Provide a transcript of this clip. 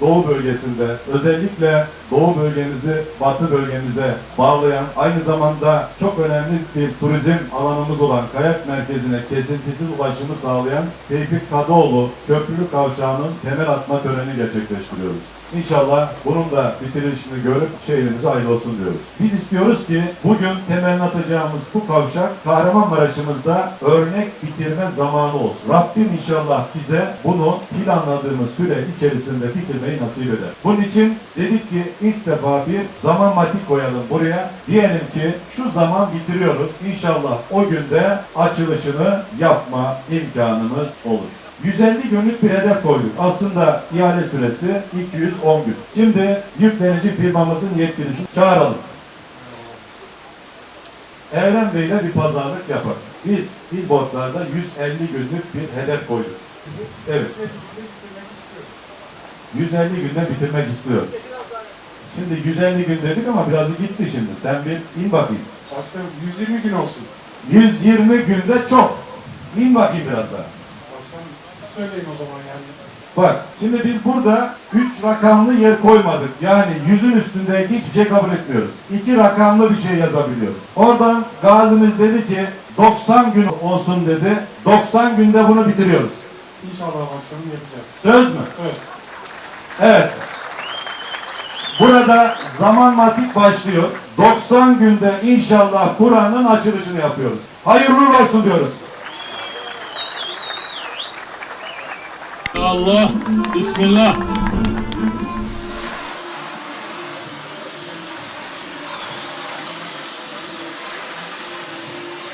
Doğu bölgesinde özellikle Doğu bölgemizi Batı bölgemize bağlayan aynı zamanda çok önemli bir turizm alanımız olan Kayak Merkezi'ne kesintisiz ulaşımı sağlayan Tevfik Kadıoğlu Köprülü Kavşağı'nın temel atma töreni gerçekleştiriyoruz. İnşallah bunun da bitirişini görüp şehrimize hayırlı olsun diyoruz. Biz istiyoruz ki bugün temelini atacağımız bu kavşak Kahramanmaraş'ımızda örnek bitirme zamanı olsun. Rabbim inşallah bize bunu planladığımız süre içerisinde bitirmeyi nasip eder. Bunun için dedik ki ilk defa bir zaman matik koyalım buraya. Diyelim ki şu zaman bitiriyoruz. İnşallah o günde açılışını yapma imkanımız olur. 150 günlük bir hedef koyduk. Aslında ihale süresi 210 gün. Şimdi yüklenici firmamızın yetkilisini çağıralım. Evren Bey ile bir pazarlık yapalım. Biz billboardlarda 150 günlük bir hedef koyduk. Evet. 150 günde bitirmek istiyor. Şimdi 150 gün dedik ama birazı gitti şimdi. Sen bir in bakayım. Başkanım 120 gün olsun. 120 günde çok. İn bakayım biraz daha. Söyleyin o zaman yani. Bak şimdi biz burada 3 rakamlı yer koymadık. Yani yüzün üstünde hiçbir şey kabul etmiyoruz. 2 rakamlı bir şey yazabiliyoruz. Oradan gazimiz dedi ki 90 gün olsun dedi. 90 günde bunu bitiriyoruz. İnşallah başkanım yapacağız. Söz mü? Söz. Evet. Burada zaman matik başlıyor. 90 günde inşallah Kur'an'ın açılışını yapıyoruz. Hayırlı olsun diyoruz. Allah, Bismillah.